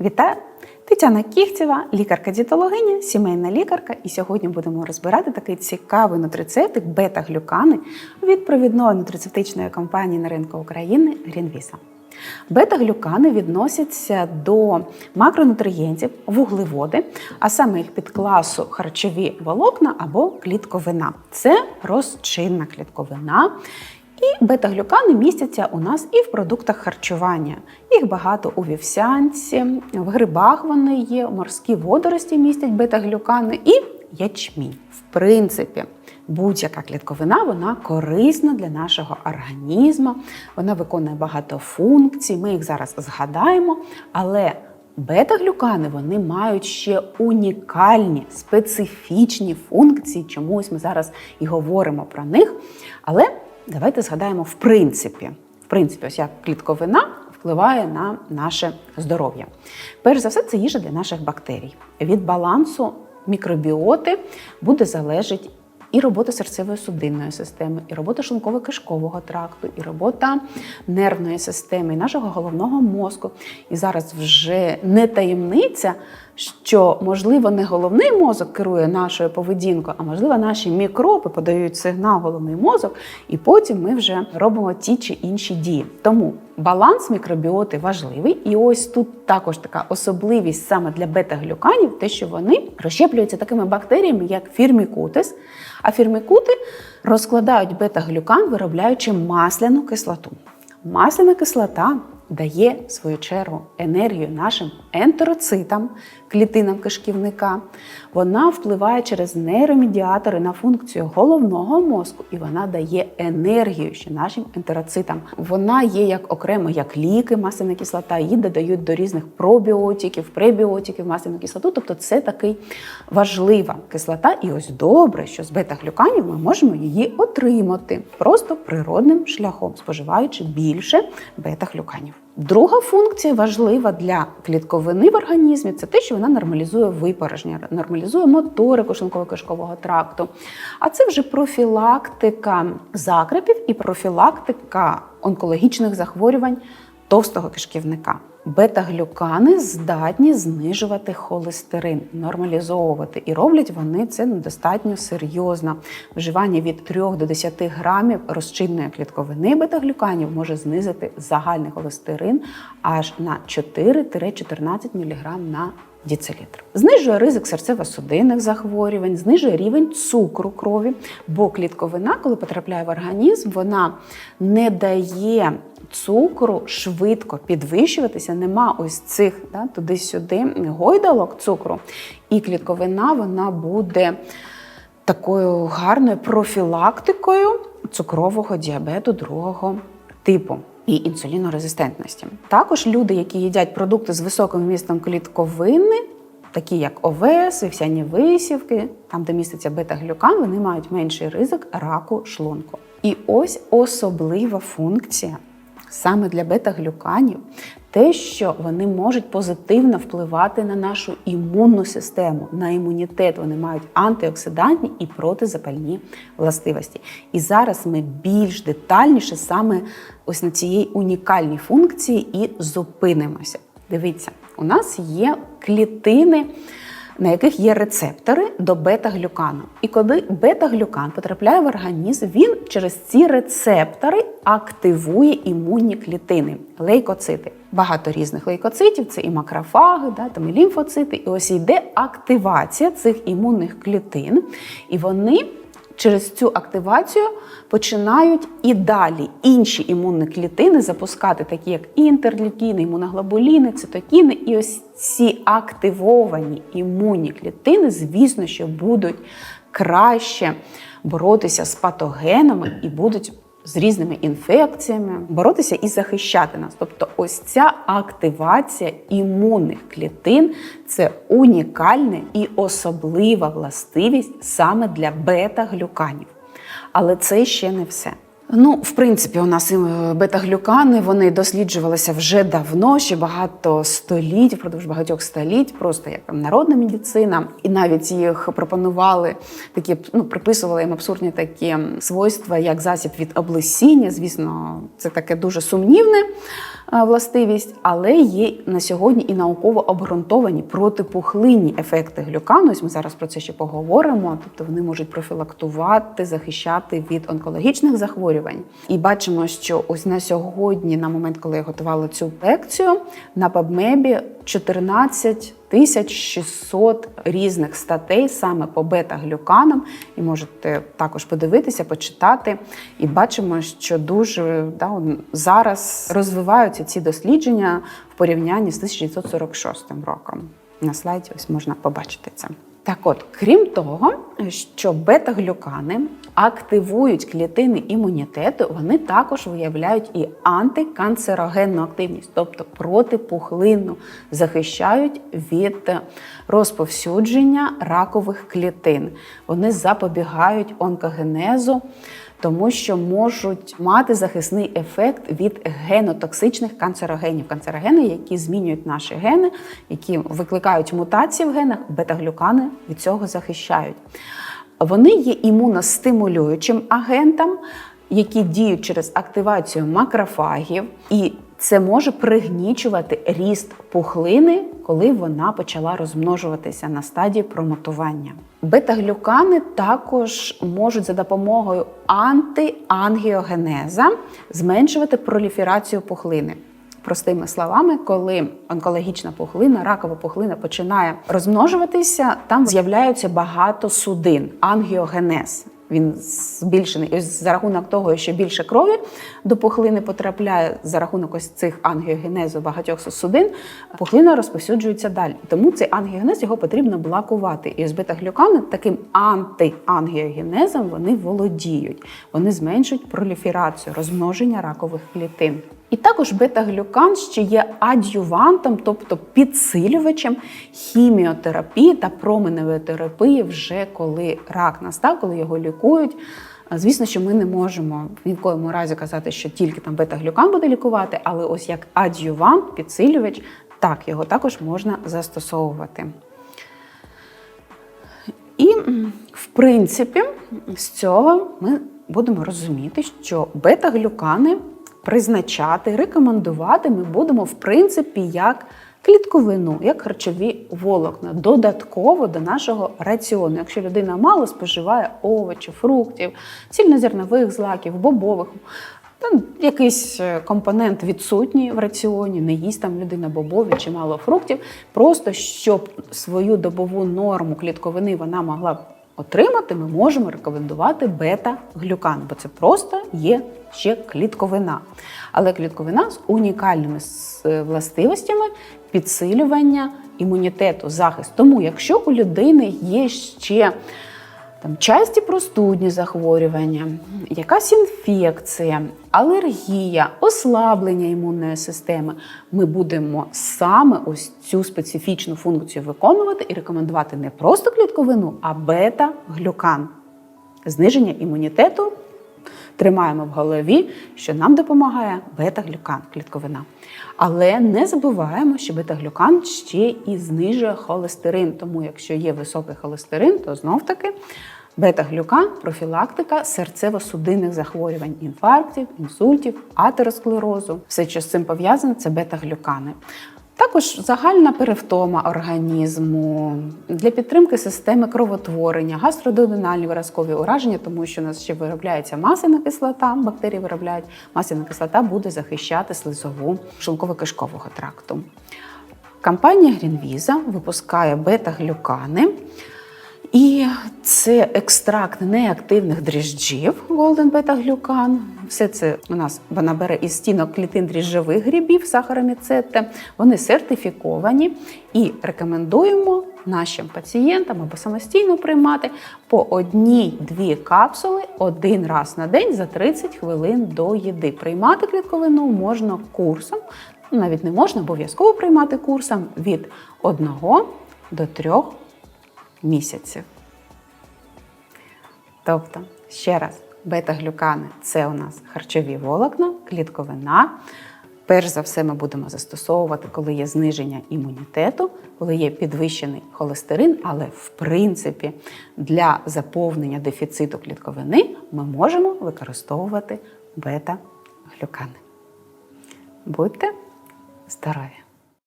Вітаю! Тетяна Кіхтєва, лікарка-дієтологиня, сімейна лікарка. І сьогодні будемо розбирати такий цікавий нутрицептик бета-глюкани від провідної нутрицептичної компанії на ринку України Грінвіса. Бета-глюкани відносяться до макронутрієнтів, вуглеводи, а саме їх підкласу харчові волокна або клітковина. Це розчинна клітковина. І бета-глюкани містяться у нас і в продуктах харчування. Їх багато у вівсянці, в грибах вони є, морські водорості містять бета-глюкани і ячмінь. В принципі, будь-яка клітковина вона корисна для нашого організму, вона виконує багато функцій. Ми їх зараз згадаємо, але Бета-глюкани вони мають ще унікальні специфічні функції. Чомусь ми зараз і говоримо про них. Але давайте згадаємо в принципі, в принципі, ось як клітковина впливає на наше здоров'я. Перш за все, це їжа для наших бактерій. Від балансу мікробіоти буде залежати і робота серцево-судинної системи, і робота шлунково-кишкового тракту, і робота нервної системи, і нашого головного мозку. І зараз вже не таємниця, що можливо не головний мозок керує нашою поведінкою, а можливо, наші мікроби подають сигнал головний мозок, і потім ми вже робимо ті чи інші дії. Тому баланс мікробіоти важливий, і ось тут також така особливість саме для бета-глюканів, те, що вони розщеплюються такими бактеріями, як фірмікутис. А фірмікути розкладають бета-глюкан, виробляючи масляну кислоту. Масляна кислота дає в свою чергу енергію нашим ентероцитам, клітинам кишківника. Вона впливає через нейромедіатори на функцію головного мозку, і вона дає енергію ще нашим ентероцитам. Вона є як окремо, як ліки, масляна кислота, її додають до різних пробіотиків, пребіотиків, масляну кислоту. Тобто це такий важлива кислота. І ось добре, що з бета-глюканів ми можемо її отримати просто природним шляхом, споживаючи більше бета-глюканів. Друга функція важлива для клітковини в організмі це те, що вона нормалізує випорожнення, нормалізує моторику шлунково-кишкового тракту. А це вже профілактика закрепів і профілактика онкологічних захворювань товстого кишківника. Бета-глюкани здатні знижувати холестерин, нормалізовувати, і роблять вони це достатньо серйозно. Вживання від 3 до 10 грамів розчинної клітковини бета-глюканів може знизити загальний холестерин аж на 4-14 мг на діцилітр. Знижує ризик серцево-судинних захворювань, знижує рівень цукру крові, бо клітковина, коли потрапляє в організм, вона не дає цукру швидко підвищуватися, нема ось цих да, туди-сюди гойдалок цукру. І клітковина вона буде такою гарною профілактикою цукрового діабету другого типу. І інсулінорезистентності. Також люди, які їдять продукти з високим вмістом клітковини, такі як овес, вівсяні висівки, там, де міститься бета-глюкан, вони мають менший ризик раку шлунку. І ось особлива функція саме для бета-глюканів, те, що вони можуть позитивно впливати на нашу імунну систему, на імунітет. Вони мають антиоксидантні і протизапальні властивості. І зараз ми більш детальніше саме ось на цій унікальній функції і зупинимося. Дивіться, у нас є клітини на яких є рецептори до бета-глюкану. І коли бета-глюкан потрапляє в організм, він через ці рецептори активує імунні клітини, лейкоцити. Багато різних лейкоцитів, це і макрофаги, да, там і лімфоцити. І ось йде активація цих імунних клітин, і вони. Через цю активацію починають і далі інші імунні клітини запускати, такі як інтерлюкіни, імуноглобуліни, цитокіни. І ось ці активовані імунні клітини, звісно, що будуть краще боротися з патогенами і будуть з різними інфекціями боротися і захищати нас. Тобто, ось ця активація імунних клітин це унікальна і особлива властивість саме для бета-глюканів. Але це ще не все. Ну, в принципі, у нас бета-глюкани вони досліджувалися вже давно, ще багато століть, впродовж багатьох століть, просто як народна медицина, і навіть їх пропонували такі, ну приписували їм абсурдні такі свойства, як засіб від облесіння. Звісно, це таке дуже сумнівне е, властивість, але є на сьогодні і науково обґрунтовані протипухлинні ефекти глюкану. Ось ми зараз про це ще поговоримо. Тобто вони можуть профілактувати, захищати від онкологічних захворювань. І бачимо, що ось на сьогодні, на момент, коли я готувала цю лекцію, на PubMed 14 тисяч 600 різних статей саме по бета-глюканам. І можете також подивитися, почитати. І бачимо, що дуже да, зараз розвиваються ці дослідження в порівнянні з 1946 роком. На слайді ось можна побачити це. Так от, крім того, що бета-глюкани активують клітини імунітету, вони також виявляють і антиканцерогенну активність, тобто протипухлинну, захищають від розповсюдження ракових клітин. Вони запобігають онкогенезу, тому що можуть мати захисний ефект від генотоксичних канцерогенів. Канцерогени, які змінюють наші гени, які викликають мутації в генах, бета-глюкани від цього захищають. Вони є імуностимулюючим агентом, які діють через активацію макрофагів, і це може пригнічувати ріст пухлини, коли вона почала розмножуватися на стадії промотування. Бета-глюкани також можуть за допомогою антиангіогенеза зменшувати проліферацію пухлини. Простими словами, коли онкологічна пухлина, ракова пухлина починає розмножуватися, там з'являються багато судин, ангіогенез. Він збільшений ось за рахунок того, що більше крові до пухлини потрапляє за рахунок ось цих ангіогенезу багатьох судин, пухлина розповсюджується далі. Тому цей ангіогенез його потрібно блокувати. І ось бета-глюкани таким антиангіогенезом вони володіють. Вони зменшують проліферацію, розмноження ракових клітин. І також бета-глюкан ще є адювантом, тобто підсилювачем хіміотерапії та променевої терапії, вже коли рак настав, коли його лікують. Звісно, що ми не можемо в коєму разі казати, що тільки там бета-глюкан буде лікувати, але ось як адювант, підсилювач, так, його також можна застосовувати. І, в принципі, з цього ми будемо розуміти, що бета-глюкани призначати, рекомендувати ми будемо, в принципі, як клітковину, як харчові волокна, додатково до нашого раціону. Якщо людина мало споживає овочів, фруктів, цільнозернових злаків, бобових. Там якийсь е, компонент відсутній в раціоні, не їсть там людина бобові чи мало фруктів. Просто щоб свою добову норму клітковини вона могла отримати, ми можемо рекомендувати бета-глюкан, бо це просто є ще клітковина. Але клітковина з унікальними е, властивостями підсилювання імунітету, захист. Тому, якщо у людини є ще там часті простудні захворювання, якась інфекція, алергія, ослаблення імунної системи, ми будемо саме ось цю специфічну функцію виконувати і рекомендувати не просто клітковину, а бета-глюкан. Зниження імунітету. Тримаємо в голові, що нам допомагає бета-глюкан, клітковина. Але не забуваємо, що бета-глюкан ще і знижує холестерин. Тому, якщо є високий холестерин, то знов-таки бета-глюкан профілактика серцево-судинних захворювань, інфарктів, інсультів, атеросклерозу. Все, що з цим пов'язане, це бета-глюкани. Також загальна перевтома організму для підтримки системи кровотворення, гастродональні виразкові ураження, тому що у нас ще виробляється масляна кислота, бактерії виробляють масляна кислота, буде захищати слизову шлунково-кишкового тракту. Компанія Greenvisa випускає бета-глюкани. І це екстракт неактивних дріжджів Golden Beta-глюкан. Все це у нас вона бере із стінок клітин дріжджових грибів, сахароміцетте. Вони сертифіковані і рекомендуємо нашим пацієнтам або самостійно приймати по одній-дві капсули один раз на день за 30 хвилин до їди. Приймати клітковину можна курсом, навіть не можна обов'язково приймати курсом від 1 до 3 місяців. Тобто, ще раз, бета-глюкани це у нас харчові волокна, клітковина. Перш за все, ми будемо застосовувати, коли є зниження імунітету, коли є підвищений холестерин, але в принципі для заповнення дефіциту клітковини ми можемо використовувати бета-глюкани. Будьте здорові!